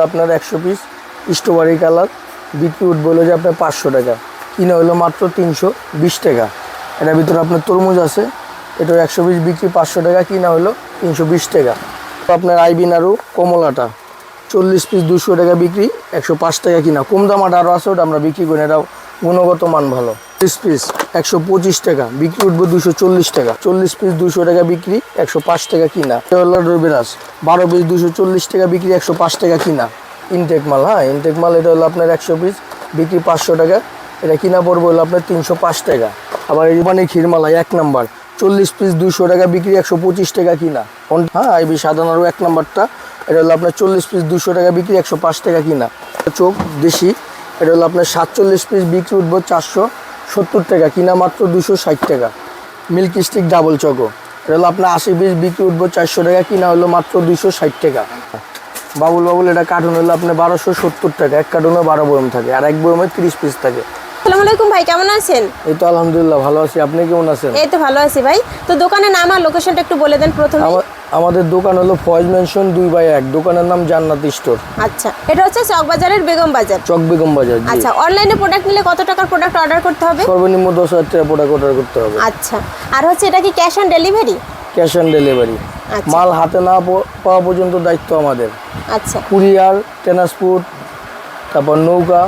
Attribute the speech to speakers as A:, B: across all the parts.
A: আপনার একশো piece strawberry colour, বিক্রি উঠবে হলো যে আপনার পাঁচশো টাকা। কিনে হলো মাত্র তিনশো বিশ টাকা। এটার ভিতরে আপনার তরমুজ আছে এটা একশো পিস বিক্রি পাঁচশো টাকা, কিনা হলো তিনশো বিশ টাকা। আপনার আইবিন আরও কমলাটা, চল্লিশ পিস দুশো টাকা বিক্রি, একশো পাঁচ টাকা কিনা। কম দামাটা আরও আছে, ওটা আমরা বিক্রি করি এটাও গুণগত মান ভালো। তিরিশ পিস একশো পঁচিশ টাকা, বিক্রি উঠবে দুশো চল্লিশ টাকা। চল্লিশ পিস দুশো টাকা বিক্রি, একশো পাঁচ টাকা কিনা। রবিরাস বারো পিস দুশো চল্লিশ টাকা বিক্রি, একশো পাঁচ টাকা কিনা। ইনটেক মাল হ্যাঁ ইনটেক মাল এটা হলো আপনার একশো পিস বিক্রি পাঁচশো টাকা। এটা কিনা পড়বে হলো আপনার তিনশো পাঁচ টাকা। আবার এই মানে ক্ষীরমালা এক নাম্বার চল্লিশ পিস দুশো টাকা বিক্রি, একশো পঁচিশ টাকা কিনা। হ্যাঁ আইবি সাধারণ এক নাম্বারটা এটা হলো আপনার চল্লিশ পিস দুশো টাকা বিক্রি, একশো পাঁচ টাকা কিনা। চোখ দেশি, এটা হলো আপনার সাতচল্লিশ পিস বিক্রি উঠবো চারশো। সত্তর টাকা, কিনা মাত্র দুশো ষাট টাকা। Milk stick double choco. এটা হলো আপনার আশি পিস বিক্রি উঠবো চারশো টাকা, কিনা হলো মাত্র দুশো ষাট টাকা। বাবুল বাবুল, এটা কার্টুন হলো আপনার বারোশো সত্তর টাকা, এক কার্টুনে বারো বয়ম থাকে, আর এক বয়মে তিরিশ পিস থাকে।
B: আসসালামু আলাইকুম ভাই কেমন আছেন?
A: এই তো আলহামদুলিল্লাহ ভালো আছি। আপনি কেমন আছেন?
B: এই তো ভালো আছি ভাই। তো দোকানের নাম আর লোকেশনটা একটু বলে দেন প্রথমে
A: আমাদের দোকান হলো ফয়েজ মেনশন দুই বাই এক। দোকানের নাম জান্নাত স্টোর।
B: আচ্ছা এটা হচ্ছে চকবাজারের বেগম বাজার।
A: চক বেগম বাজার
B: আচ্ছা অনলাইনে প্রোডাক্ট নিলে কত টাকার প্রোডাক্ট অর্ডার করতে হবে?
A: সর্বনিম্ন দশ হাজার টাকা প্রোডাক্ট অর্ডার করতে হবে।
B: আচ্ছা আর হচ্ছে এটা কি cash on delivery
A: cash on delivery. মাল হাতে না পাওয়া পর্যন্ত দায়িত্ব আমাদের।
B: আচ্ছা।
A: কুরিয়ার ট্রান্সপোর্ট তারপর নৌকা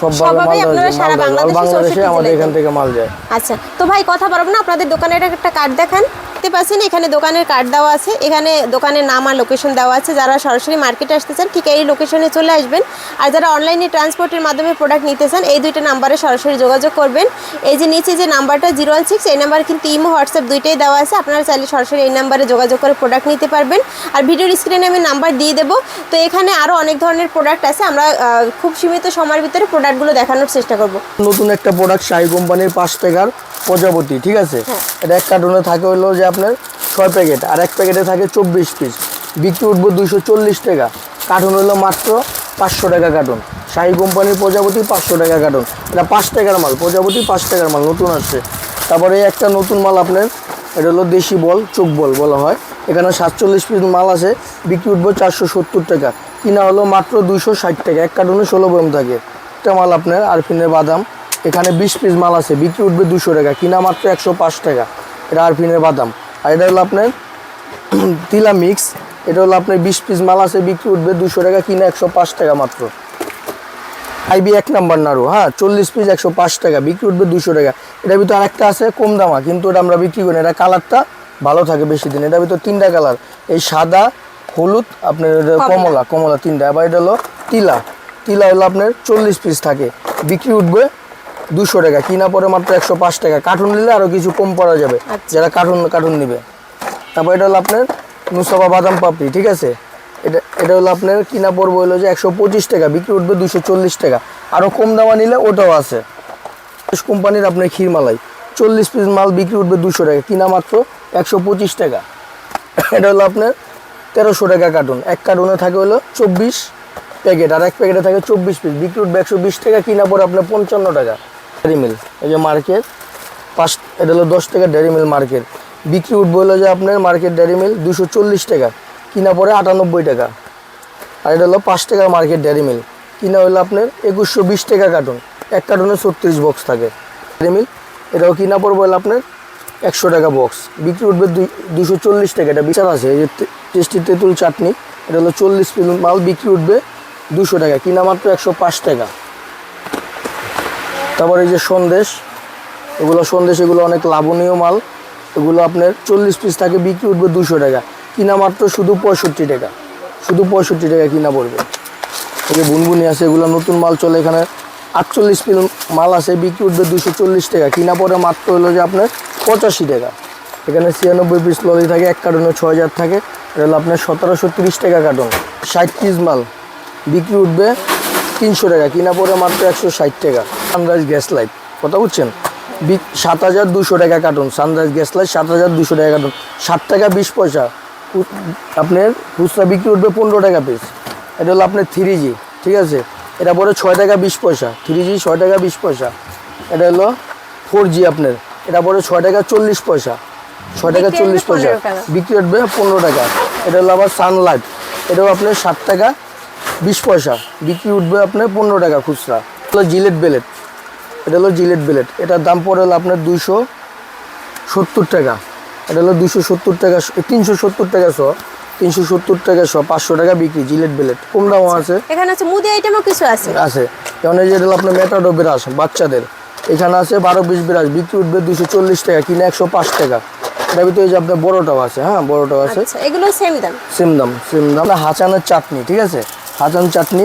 A: সবভাবে
B: আপনারা সারা বাংলাদেশে
A: বাংলাদেশে
B: 64
A: আমাদের এখান থেকে মাল যায়
B: আচ্ছা তো ভাই কথা বলব না আপনাদের দোকানের একটা কার্ড দেখান। দেখতে পাচ্ছেন, এখানে দোকানের কার্ড দেওয়া আছে। এখানে দোকানের নাম আর লোকেশন দেওয়া আছে। যারা সরাসরি মার্কেটে আসতে চান, ঠিক এই লোকেশনে চলে আসবেন। আর যারা অনলাইনে ট্রান্সপোর্টের মাধ্যমে প্রোডাক্ট নিতে চান, এই দুইটা নাম্বারে সরাসরি যোগাযোগ করবেন। এই যে নিচে যে নাম্বারটা জিরো ওয়ান সিক্স এই নাম্বার কিন্তু ইমো, হোয়াটসঅ্যাপ দুইটাই দেওয়া আছে। আপনারা চাইলে সরাসরি এই নাম্বারে যোগাযোগ করে প্রোডাক্ট নিতে পারবেন। আর ভিডিওর স্ক্রিনে আমি নাম্বার দিয়ে দেবো। তো এখানে আরও অনেক ধরনের প্রোডাক্ট আছে। আমরা খুব সীমিত সময়ের ভিতরে প্রোডাক্টগুলো দেখানোর চেষ্টা করব।
A: নতুন একটা প্রোডাক্ট শাহি কোম্পানির পাঁচ টাকার প্রজাপতি ঠিক আছে?
B: হ্যাঁ।
A: এটা এক কার্টুনে থাকে হলো যে আপনার ছয় প্যাকেট আর এক প্যাকেটে থাকে চব্বিশ পিস বিক্রি উঠবো দুশো চল্লিশ টাকা। কার্টুন হলো মাত্র পাঁচশো টাকা কার্টুন। শাহি কোম্পানির প্রজাপতি পাঁচশো টাকা কার্টুন। এটা পাঁচ টাকার মাল প্রজাপতি পাঁচ টাকার মাল নতুন আসছে। তারপরে একটা নতুন মাল আপনার এটা হলো দেশি বল চোখ বল বলা হয়। এখানে সাতচল্লিশ পিস মাল আছে বিক্রি উঠবো চারশো সত্তর টাকা। কিনা হলো মাত্র দুশো ষাট টাকা। এক কার্টুনে ষোলো গ্রাম থাকে। একটা মাল আপনার আরফিনের বাদাম এখানে বিশ পিস মাল আছে বিক্রি উঠবে দুশো টাকা কিনা মাত্র একশো পাঁচ টাকা। এটা আরফিনের বাদাম। আর এটা হলো আপনার তিলা মিক্স এটা হলো আপনার বিশ পিস মাল আছে বিক্রি উঠবে দুশো টাকা কিনা একশো পাঁচ টাকা মাত্র। আইবি এক নাম্বার নাড়ু হ্যাঁ চল্লিশ পিস একশো পাঁচ টাকা বিক্রি উঠবে দুশো টাকা। এটার ভিতরে আরেকটা আছে কম দামা কিন্তু এটা আমরা বিক্রি করি না। এটা কালারটা ভালো থাকে বেশি দিন। এটার ভিতরে তিনটা কালার এই সাদা হলুদ আপনার কমলা। কমলা তিনটা। আবার এটা হলো তিলা। তিলা হলো আপনার চল্লিশ পিস থাকে বিক্রি উঠবে দুশো টাকা কিনা পরে মাত্র একশো পাঁচ টাকা। কার্টুন নিলে আরও কিছু কম পড়া যাবে
B: আচ্ছা।
A: যারা কার্টুন কার্টুন নেবে। তারপর এটা হলো আপনার নুসাবা বাদাম পাপড়ি ঠিক আছে? এটা এটা হলো আপনার কিনা পড়ব হলো যে একশো পঁচিশ টাকা বিক্রি উঠবে দুশো চল্লিশ টাকা। আরও কম দামা নিলে ওটাও আছে। কোম্পানির আপনার ক্ষীরমালাই চল্লিশ পিস মাল বিক্রি উঠবে দুশো টাকা কিনা মাত্র একশো পঁচিশ টাকা। এটা হলো আপনার তেরোশো টাকা কার্টুন। এক কার্টুনে থাকে হলো চব্বিশ প্যাকেট আর এক প্যাকেটে থাকে চব্বিশ পিস বিক্রি উঠবে একশো বিশ টাকা কিনা পরে আপনার পঞ্চান্ন টাকা। ডেরি মিল এই যে মার্কেট পাঁচ, এটা হলো দশ টাকা ডেরি মিল মার্কেট বিক্রি উঠবে হলো যে আপনার মার্কেট ডেরি মিল দুশো চল্লিশ টাকা, কিনা পরে আটানব্বই টাকা। আর এটা হলো পাঁচ টাকার মার্কেট ডেরি মিল কিনা হলো আপনার একুশশো বিশ টাকা কার্টুন এক কার্টুনে ছত্রিশ বক্স থাকে। ডেরি মিল এটাও কিনা পড়বে হলো আপনার একশো টাকা বক্স বিক্রি উঠবে দুই, দুশো চল্লিশ টাকা। এটা বিচার আছে, এই যে টেস্টি তেঁতুল চাটনি, এটা হলো চল্লিশ মাল বিক্রি উঠবে দুশো টাকা, কিনা মাত্র একশো পাঁচ টাকা। তারপর এই যে সন্দেশ, এগুলো সন্দেশ, এগুলো অনেক লাভনীয় মাল। এগুলো আপনার চল্লিশ পিস থাকে, বিক্রি উঠবে দুশো টাকা। কিনা মাত্র শুধু পঁয়ষট্টি টাকা। শুধু পঁয়ষট্টি টাকা কিনা পড়বে। এই যে বুনবুনি আছে, এগুলো নতুন মাল চলে এখানে। আটচল্লিশ পিস মাল আছে, বিক্রি উঠবে দুশো চল্লিশ টাকা। কিনা পরে মাত্র হলো যে আপনার পঁচাশি টাকা। এখানে ছিয়ানব্বই পিস ললি থাকে, এক কার্টুনে ছ হাজার থাকে। এটা হলো আপনার সতেরোশো তিরিশ টাকা কার্টুন। ষাট পিস মাল। বিক্রি উঠবে তিনশো টাকা। কিনা পরে মাত্র একশো ষাট টাকা। Sunrise gas light. কথা বুঝছেন? সাত হাজার দুশো টাকা কার্টুন সানরাইজ গ্যাস লাইট সাত হাজার দুশো টাকা কার্টুন। ষাট টাকা বিশ পয়সা। আপনার খুচরা বিক্রি উঠবে পনেরো টাকা পিস এটা হলো আপনার থ্রি জি ঠিক আছে? এটা পরে ছয় টাকা বিশ পয়সা। থ্রি জি ছয় টাকা বিশ পয়সা। এটা হলো ফোর জি আপনার। এটা পরে ছয় টাকা চল্লিশ পয়সা। ছয় টাকা চল্লিশ পয়সা। বিক্রি উঠবে পনেরো টাকা। এটা হলো আবার সানলাইট এটাও আপনার ষাট টাকা বিশ পয়সা। বিক্রি উঠবে আপনার পনেরো টাকা খুচরা। হলো জিলেট বেলেট এটা হলো জিলেট বেলেট এটার দাম পড়ে হলো আপনার দুইশো সত্তর টাকা। এটা হলো দুশো সত্তর টাকা তিনশো সত্তর টাকা শ তিনশো সত্তর টাকা শ পাঁচশো টাকা বিক্রি জিলেট বেলেট কম দামও আছে?
B: এখানে আছে মুদি আইটেমও কিছু আছে।
A: আছে। যেমন এই যে এটা হলো আপনার মেটাডো বিরাস বাচ্চাদের। এখানে আছে বারো পিস বিরাস বিক্রি উঠবে দুশো চল্লিশ টাকা কিনে একশো পাঁচ টাকা। এটার ভিতরে যে আপনার বড়োটাও আছে হ্যাঁ বড়োটাও আছে।
B: আচ্ছা এগুলো সেম দাম।
A: সেম দাম সেম দাম। না হাঁচানের চাটনি ঠিক আছে? হাঁচান চাটনি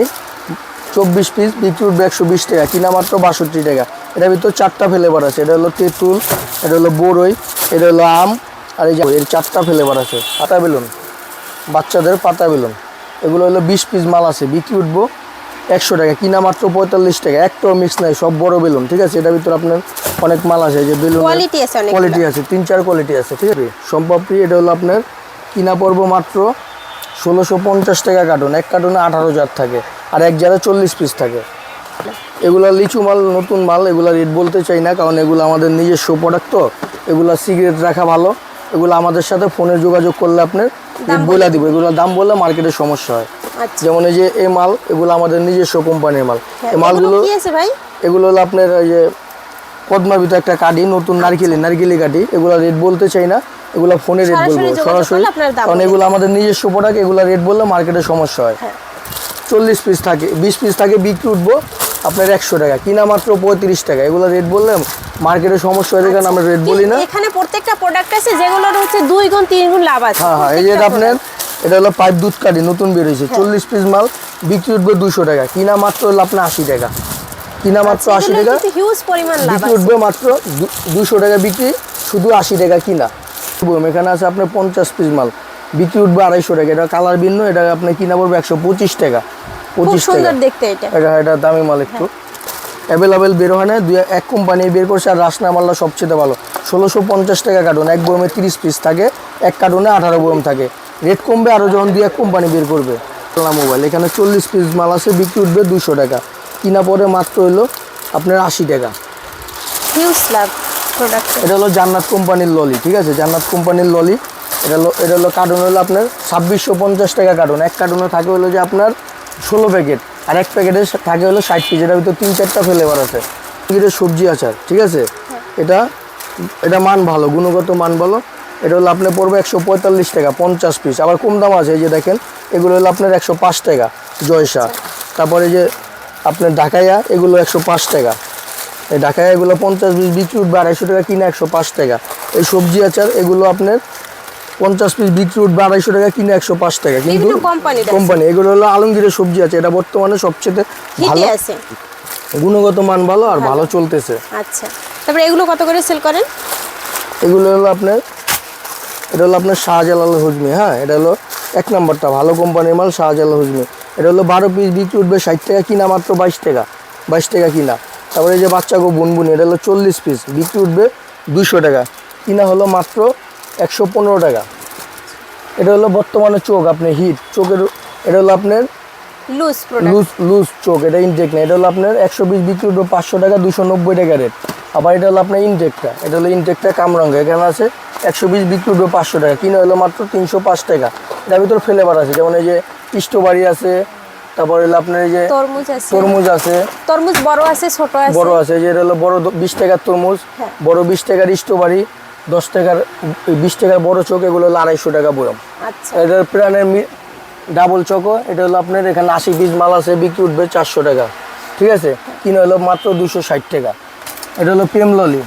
A: চব্বিশ পিস বিক্রি উঠবে একশো বিশ টাকা। কিনা মাত্র বাষট্টি টাকা। এটার ভিতর চারটা ফ্লেভার আছে। এটা হলো তেঁতুল এটা হলো বড়ই এটা হলো আম আর এই যে এর চারটা ফ্লেভার আছে। পাতা বেলুন। বাচ্চাদের পাতা বেলুন। এগুলো হলো বিশ পিস মাল আছে। বিক্রি উঠবো একশো টাকা। কিনা মাত্র পঁয়তাল্লিশ টাকা। একটাও মিক্স নাই সব বড় বেলুন। ঠিক আছে? এটার ভিতর আপনার অনেক মাল আছে। যে বেলুন
B: কোয়ালিটি আছে
A: কোয়ালিটি আছে। তিন চার কোয়ালিটি আছে। ঠিক আছে? সম্পাপড়ি এটা হলো আপনার কিনা পড়ব মাত্র ষোলোশো পঞ্চাশ টাকা কার্টুন এক কার্টুনে আঠারো জার থাকে। আর এক জারে চল্লিশ পিস থাকে। এগুলা লিচু মাল নতুন মাল এগুলা রেট বলতে চাই না কারণ এগুলো আমাদের নিজস্ব প্রোডাক্ট তো। এগুলা সিগারেট রাখা ভালো। এগুলো আমাদের সাথে ফোনে যোগাযোগ করলে আপনার বলে দিব। এগুলোর দাম বললে মার্কেটে সমস্যা হয়।
B: আচ্ছা।
A: যেমন এই যে এই মাল এগুলো আমাদের নিজস্ব কোম্পানির মাল।
B: হ্যাঁ,
A: এই মালগুলো এগুলো হলো আপনার এই যে পদ্মার ভিতরে একটা কাঠি নতুন নারকেলি নারকেলি কাঠি। এগুলো রেট বলতে চাই না। এগুলো ফোনে রেট বলব। সরাসরি। কারণ এগুলো আমাদের নিজস্ব প্রোডাক্ট এগুলো রেট বললে মার্কেটে সমস্যা হয়।
B: হ্যাঁ।
A: চল্লিশ পিস থাকে বিশ পিস থাকে বিক্রি উঠবো আপনার একশো টাকা কিনা মাত্র পঁয়ত্রিশ টাকা। এগুলো রেট বললে মার্কেটে সমস্যা হয়ে কারণ আমরা রেট বলি না।
B: এখানে প্রত্যেকটা প্রোডাক্ট আছে যেগুলোর হচ্ছে দুই গুণ তিন গুণ লাভ আছে।
A: হ্যাঁ হ্যাঁ এই যে আপনার এটা হলো পাইপ দুধ কাঠি নতুন বেরিয়েছে
B: হ্যাঁ।
A: চল্লিশ পিস মাল বিক্রি উঠবে দুশো টাকা কিনা মাত্র হলো আপনার আশি টাকা। কিনা মাত্র আশি টাকা
B: হিউজ পরিমাণ লাভ
A: বিক্রি উঠবে মাত্র দুশো টাকা বিক্রি শুধু আশি টাকা কিনা। এখানে আছে আপনার পঞ্চাশ পিস মাল। বিক্রি উঠবে আড়াইশো টাকা। এটা কালার ভিন্ন এটা আপনার কিনা পড়বে একশো পঁচিশ টাকা। পঁচিশ টাকা।
B: দেখতে এটা।
A: এটা এটা দামি মাল একটু। অ্যাভেলেবেল বের হয় না দুই এক কোম্পানি বের করছে আর রাসনা মালটা সবচেয়ে ভালো। ষোলোশো পঞ্চাশ টাকা কার্টুন এক বয়মে তিরিশ পিস থাকে এক কার্টুনে আঠারো বয়ম থাকে। রেট কমবে আরও যখন দুই এক কোম্পানি বের করবে। মোবাইল এখানে চল্লিশ পিস মাল আছে বিক্রি উঠবে দুশো টাকা। কিনা পরে মাত্র হলো আপনার আশি টাকা।
B: হিউজ লাভ প্রোডাক্ট
A: এটা হলো জান্নাত কোম্পানির ললি ঠিক আছে? জান্নাত কোম্পানির ললি এটা হলো এটা হলো কার্টুন হলো আপনার ছাব্বিশশো পঞ্চাশ টাকা কার্টুন এক কার্টুনে থাকে হলো যে আপনার ষোলো প্যাকেট আর এক প্যাকেটে থাকে হলো ষাট পিস এটার ভিতরে তিন চারটা ফ্লেভার আছে। এটা সবজি আচার ঠিক আছে? এটা এটা মান ভালো গুণগত মান ভালো। এটা হলো আপনার পড়বে একশো পঁয়তাল্লিশ টাকা পঞ্চাশ পিস আবার কম দাম আছে এই যে দেখেন এগুলো হলো আপনার একশো পাঁচ টাকা জয়সা। তারপরে যে আপনার ঢাকাইয়া এগুলো একশো পাঁচ টাকা। এই ঢাকায় এগুলো পঞ্চাশ পিস বিক্রি উঠবে আড়াইশো টাকা কিনে একশো পাঁচ টাকা। এই সবজি আচার এগুলো আপনার পঞ্চাশ পিস বিক্রি উঠবে আড়াইশো টাকা কিনে একশো পাঁচ টাকা। কিন্তু কোম্পানি এগুলো হলো আলমগীরের সবজি আছে। এটা বর্তমানে সবচেয়ে ভালো।
B: আছে।
A: গুণগত মান ভালো আর ভালো। চলতেছে।
B: আচ্ছা। তারপরে এগুলো কত করে সেল করেন?
A: এগুলো হলো আপনার এটা হলো আপনার শাহজালাল হুজমি হ্যাঁ? এটা হলো এক নম্বরটা ভালো কোম্পানির মাল শাহজালাল হুজমি। এটা হলো বারো পিস বিক্রি উঠবে ষাট টাকা কিনা মাত্র বাইশ টাকা বাইশ টাকা কিনা। তারপরে এই যে বাচ্চা গো বুনবুন এটা হলো চল্লিশ পিস বিক্রি উঠবে দুশো টাকা। কিনা হলো মাত্র একশো পনেরো টাকা। এটা হলো বর্তমানে চোখ আপনি হিট। চোখের এটা হলো আপনার
B: লুজ
A: লুজ লুজ চোখ এটা ইনটেক না এটা হলো আপনার একশো বিশ বিক্রি উঠবে পাঁচশো টাকা দুশো নব্বই টাকা রেট আবার এটা হলো আপনার ইনটেকটা এটা হলো ইনটেকটা কামরঙ্গা। এখানে আছে একশো বিশ বিক্রি উঠবে পাঁচশো টাকা। কিনে হলো মাত্র তিনশো পাঁচ টাকা। এটার ভিতর ফ্লেভার আছে যেমন এই যে ইষ্টবাড়ি আছে তারপর হলো আপনার এই যে
B: তরমুজ আছে।
A: তরমুজ আছে।
B: তরমুজ বড় আছে ছোট আছে।
A: বড় আছে এই যে এটা হলো বড় বিশ টাকার তরমুজ।
B: হ্যাঁ।
A: বড় বিশ টাকার ইষ্টবাড়ি দশ টাকার বিশ টাকার বড় চোখ এগুলো হলো আড়াইশো টাকা বয়ম
B: আচ্ছা।
A: এটার প্রাণের ডাবল চকো এটা হলো আপনার এখানে আশি পিস মাল আছে বিক্রি উঠবে চারশো টাকা। ঠিক আছে? কিনে হলো মাত্র দুশো ষাট টাকা। এটা হলো প্রেম ললি।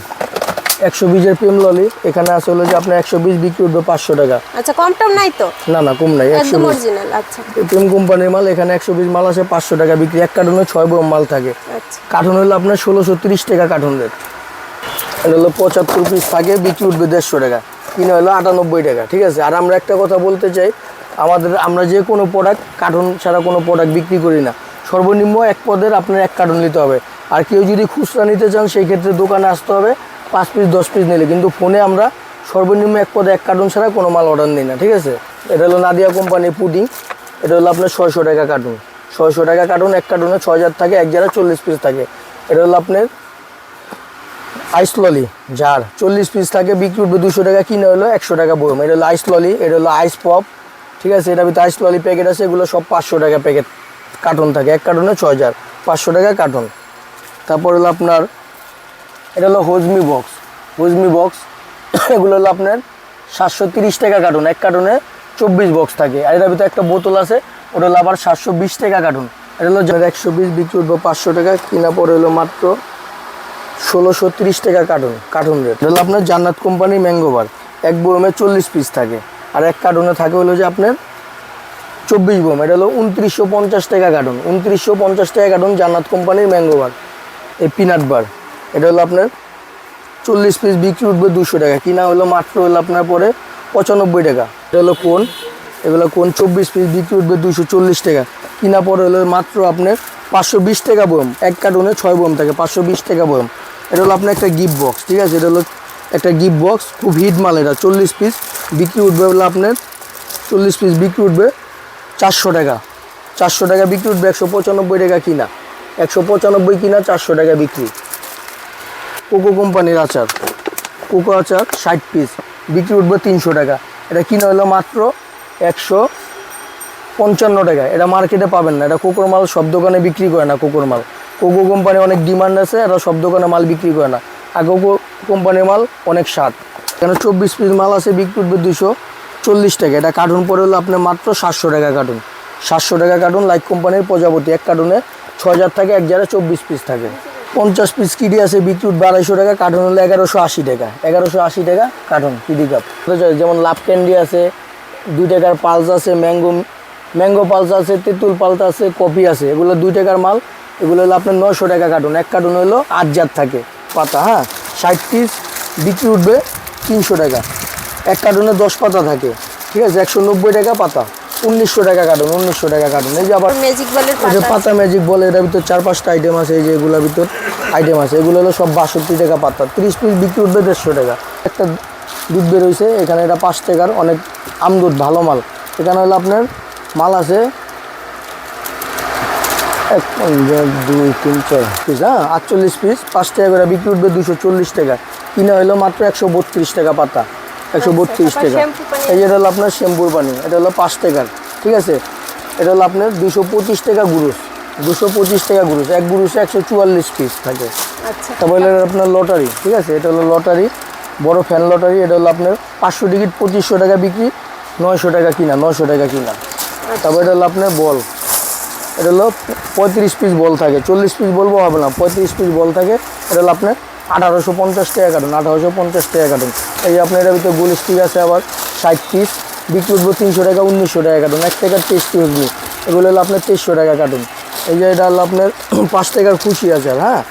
A: একশো বিশের প্রেম ললি এখানে আছে হলো যে আপনার একশো বিশ বিক্রি উঠবে পাঁচশো টাকা।
B: আচ্ছা কম টম নাই তো?
A: না না কম নাই একশো
B: আচ্ছা।
A: প্রেম কোম্পানির মাল এখানে একশো বিশ মাল আছে পাঁচশো টাকা বিক্রি। এক কার্টুনে ছয় বড় মাল থাকে।
B: আচ্ছা।
A: কার্টুন হলো আপনার ষোলোশো তিরিশ টাকা কার্টুন রেট। এটা হলো পঁচাত্তর পিস থাকে, বিক্রি উঠবে দেড়শো টাকা। কিনে হলো আটানব্বই টাকা, ঠিক আছে? আর আমরা একটা কথা বলতে চাই, আমাদের, আমরা যে কোনো প্রোডাক্ট কার্টুন ছাড়া কোনো প্রোডাক্ট বিক্রি করি না। সর্বনিম্ন এক পদের আপনার এক কার্টুন নিতে হবে। আর কেউ যদি খুচরা নিতে চান, সেই ক্ষেত্রে দোকানে আসতে হবে, পাঁচ পিস দশ পিস নিলে। কিন্তু ফোনে আমরা সর্বনিম্ন এক পদে এক কার্টুন ছাড়া কোনো মাল অর্ডার নিই না, ঠিক আছে? এটা হলো নাদিয়া কোম্পানির পুডিং এটা হলো আপনার ছয়শো টাকা কার্টুন ছয়শো টাকা কার্টুন এক কার্টুনে ছয় হাজার থাকে, এক জায়গায় চল্লিশ পিস থাকে। এটা হলো আপনার আইস ললি যার চল্লিশ পিস থাকে, বিক্রি উঠবে দুশো টাকা, কিনে হলো একশো টাকা বয়ম এটা হলো আইস ললি এটা হলো আইস পপ ঠিক আছে এটা ভিতরে আইস ললি প্যাকেট আছে, এগুলো সব পাঁচশো টাকা প্যাকেট কার্টন থাকে, এক কার্টনে ছয় হাজার পাঁচশো টাকা কার্টন তারপর হলো আপনার, এটা হলো হজমি বক্স হজমি বক্স এগুলো হলো আপনার সাতশো তিরিশ টাকা কার্টন এক কার্টনে চব্বিশ বক্স থাকে। আর এটার ভিতরে একটা বোতল আছে, ওটা হলো আবার সাতশো বিশ টাকা কার্টন এটা হলো একশো বিশ বিক্রি উঠবো পাঁচশো টাকা, কিনা পরে হলো মাত্র ষোলোশো তিরিশ টাকা কার্টুন কার্টুন রেট। এটা হলো আপনার জান্নাত কোম্পানি ম্যাঙ্গোবার এক বোমে চল্লিশ পিস থাকে। আর এক কার্টনে থাকে হলো যে আপনার চব্বিশ বোম এটা হলো উনত্রিশশো পঞ্চাশ টাকা কার্টুন। উনত্রিশশো পঞ্চাশ টাকা কার্টুন জান্নাত কোম্পানির ম্যাঙ্গো বার। এই পিনাট বার। এটা হলো আপনার চল্লিশ পিস বিক্রি উঠবে দুশো টাকা। কিনা হলো মাত্র হলো আপনার পরে পঁচানব্বই টাকা। এটা হলো কোন? এগুলো কোন? চব্বিশ পিস বিক্রি উঠবে দুশো চল্লিশ টাকা। কিনা পরে হলো মাত্র আপনার পাঁচশো বিশ টাকা বয়ম এক কার্টুনে ছয় বয়ম থাকে, পাঁচশো বিশ টাকা বয়ম এটা হলো আপনার একটা গিফট বক্স ঠিক আছে? এটা হলো একটা গিফট বক্স খুব হিট মাল এটা, চল্লিশ পিস বিক্রি উঠবে হলো আপনার চল্লিশ পিস বিক্রি উঠবে চারশো টাকা। চারশো টাকা বিক্রি উঠবে একশো পঁচানব্বই টাকা কিনা। একশো পঁচানব্বই কিনা, চারশো টাকা বিক্রি। কোকো কোম্পানির আচার। কোকো আচার ষাট পিস বিক্রি উঠবে তিনশো টাকা। এটা কিনা হলো মাত্র একশো পঞ্চান্ন টাকা। এটা মার্কেটে পাবেন না। এটা কোকোর মাল সব দোকানে বিক্রি করে না কোকোর মাল। কোকো কোম্পানি অনেক ডিমান্ড আছে এটা সব দোকানে মাল বিক্রি করে না। আর কোকো কোম্পানির মাল অনেক স্বাদ। এখানে চব্বিশ পিস মাল আছে, বিক্রি উঠবে দুশো চল্লিশ টাকা। এটা কার্টুন পরে হলো আপনার মাত্র সাতশো টাকা কার্টুন। সাতশো টাকা কার্টুন লাইক কোম্পানির প্রজাপতি। এক কার্টুনে ছ হাজার থাকে, এক জায়গায় চব্বিশ পিস থাকে। পঞ্চাশ পিস কিডি আছে, বিক্রি আড়াইশো টাকা, কার্টুন হলো এগারোশো আশি টাকা। এগারোশো আশি টাকা কার্টুন, কিডি কাপ। যেমন লাভ ক্যান্ডি আছে, দুই টাকার পালস আছে, ম্যাঙ্গো ম্যাঙ্গো পালস আছে, তেঁতুল পালস আছে, কফি আছে। এগুলো দুই টাকার মাল এগুলো হলো আপনার নশো টাকা কার্টুন। এক কার্টুন হলো আট থাকে। পাতা হ্যাঁ? ষাট পিস বিক্রি উঠবে তিনশো টাকা। এক কার্টুনে দশ পাতা থাকে। ঠিক আছে? একশো নব্বই টাকা পাতা। উনিশশো টাকা কার্টুন উনিশশো টাকা কার্টুন। এই যে আবার
B: ম্যাজিক বলের
A: যে
B: পাতা।
A: পাতা ম্যাজিক বলে এটার ভিতর চার পাঁচটা আইটেম আছে। এই যে এগুলোর ভিতর আইটেম আছে। এগুলো হলো সব বাষট্টি টাকা পাতা। তিরিশ পিস বিক্রি উঠবে দেড়শো টাকা। একটা দুধ বেরোইছে এখানে এটা পাঁচ টাকার অনেক আমদুধ ভালো মাল। এখানে হলো আপনার মাল আছে এক দুই তিন চার পিস হ্যাঁ আটচল্লিশ পিস পাঁচ টাকা করে বিক্রি উঠবে দুশো চল্লিশ টাকা। কিনা হলো মাত্র একশো বত্রিশ টাকা পাতা একশো বত্রিশ টাকা। এই যে এটা হলো আপনার শ্যাম্পুর পানি এটা হলো পাঁচ টাকার ঠিক আছে? এটা হলো আপনার দুশো পঁচিশ টাকা গুরুস দুশো পঁচিশ টাকা গুরুস এক গুরুসে একশো চুয়াল্লিশ পিস থাকে।
B: আচ্ছা।
A: তারপর হলো আপনার লটারি ঠিক আছে? এটা হলো লটারি বড় ফ্যান লটারি এটা হলো আপনার পাঁচশো টিকিট পঁচিশশো টাকা বিক্রি নয়শো টাকা কিনা নয়শো টাকা কিনা। তারপর এটা হলো আপনার বল। এটা হলো পঁয়ত্রিশ পিস বল থাকে। চল্লিশ পিস বলব হবে না পঁয়ত্রিশ পিস বল থাকে। এটা হলো আপনার আঠারোশো পঞ্চাশ টাকা কাটুন আঠারোশো পঞ্চাশ টাকা কাটুন এই যে আপনার এটার ভিতরে গোল স্টিক আছে আবার ষাট পিস বিক্রি উঠবো তিনশো টাকা উনিশশো টাকা কাটুন এক টাকার টেস্টি হজমি এগুলো হলো আপনার তেইশশো টাকা কাটুন এই যে এটা হলো আপনার পাঁচ টাকার খুশি আছে হ্যাঁ?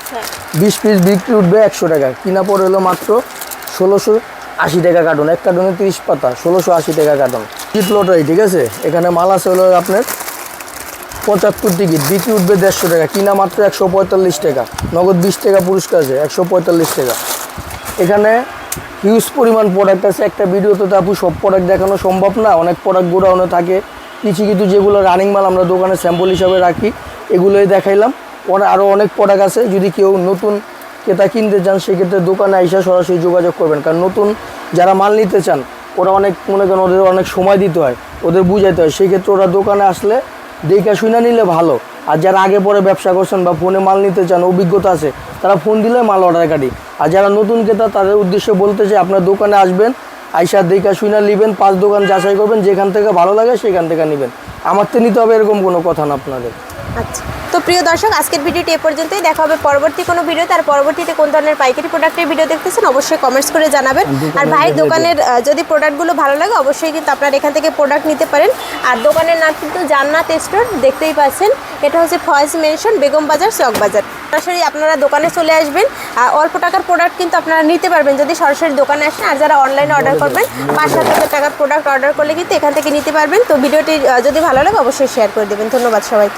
A: বিশ পিস বিক্রি উঠবে একশো টাকা। কিনা পড়ে হলো মাত্র ষোলোশো আশি টাকা কাটুন এক কার্টুনে তিরিশ পাতা ষোলোশো আশি টাকা কাটুন টিকিট লটারি ঠিক আছে? এখানে মাল আছে হলো আপনার পঁচাত্তর টিকিট বিক্রি উঠবে দেড়শো টাকা, কিনা মাত্র একশো পঁয়তাল্লিশ টাকা, নগদ বিশ টাকা পুরস্কার আছে, একশো পঁয়তাল্লিশ টাকা। এখানে হিউজ পরিমাণ প্রোডাক্ট আছে, একটা ভিডিওতে তো আপু সব প্রোডাক্ট দেখানো সম্ভব না, অনেক প্রোডাক্ট গোডাউনে থাকে, কিছু কিছু যেগুলো রানিং মাল আমরা দোকানে স্যাম্পল হিসাবে রাখি, এগুলোই দেখাইলাম। ওরা আরও অনেক প্রোডাক্ট আছে, যদি কেউ নতুন ক্রেতা কিনতে চান, সেক্ষেত্রে দোকানে আইসা সরাসরি যোগাযোগ করবেন। কারণ নতুন যারা মাল নিতে চান, ওরা অনেক, মনে করেন ওদের অনেক সময় দিতে হয়, ওদের বুঝাইতে হয়, সেক্ষেত্রে ওরা দোকানে আসলে দেখে শুনে নিলে ভালো। আর যারা আগে পরে ব্যবসা করছেন বা ফোনে মাল নিতে চান, অভিজ্ঞতা আছে, তারা ফোন দিলে মাল অর্ডার কাটি। আর যারা নতুন ক্রেতা, তাদের উদ্দেশ্যে বলতে চাই, আপনার দোকানে আসবেন, আইসা দেখা শুনে নেবেন, পাঁচ দোকান যাচাই করবেন, যেখান থেকে ভালো লাগে সেখান থেকে নেবেন। আমার তো নিতে হবে এরকম কোনো কথা না আপনাদের।
B: আচ্ছা। তো প্রিয় দর্শক আজকের ভিডিওটি এ পর্যন্তই। দেখা হবে পরবর্তী কোনো ভিডিও তার পরবর্তীতে কোন ধরনের পাইকারি প্রোডাক্টের ভিডিও দেখতেছেন অবশ্যই কমেন্টস করে জানাবেন। আর ভাইয়ের দোকানের যদি প্রোডাক্টগুলো ভালো লাগে অবশ্যই কিন্তু আপনারা এখান থেকে প্রোডাক্ট নিতে পারেন। আর দোকানের নাম কিন্তু জান্নাত স্টোর দেখতেই পাচ্ছেন। এটা হচ্ছে ফয়েজ মেনশন বেগম বাজার চক বাজার। সরাসরি আপনারা দোকানে চলে আসবেন। আর অল্প টাকার প্রোডাক্ট কিন্তু আপনারা নিতে পারবেন যদি সরাসরি দোকানে আসেন। আর যারা অনলাইনে অর্ডার করবেন পাঁচ সাত হাজার টাকার প্রোডাক্ট অর্ডার করলে কিন্তু এখান থেকে নিতে পারবেন। তো ভিডিওটি যদি ভালো লাগে অবশ্যই শেয়ার করে দেবেন। ধন্যবাদ সবাইকে।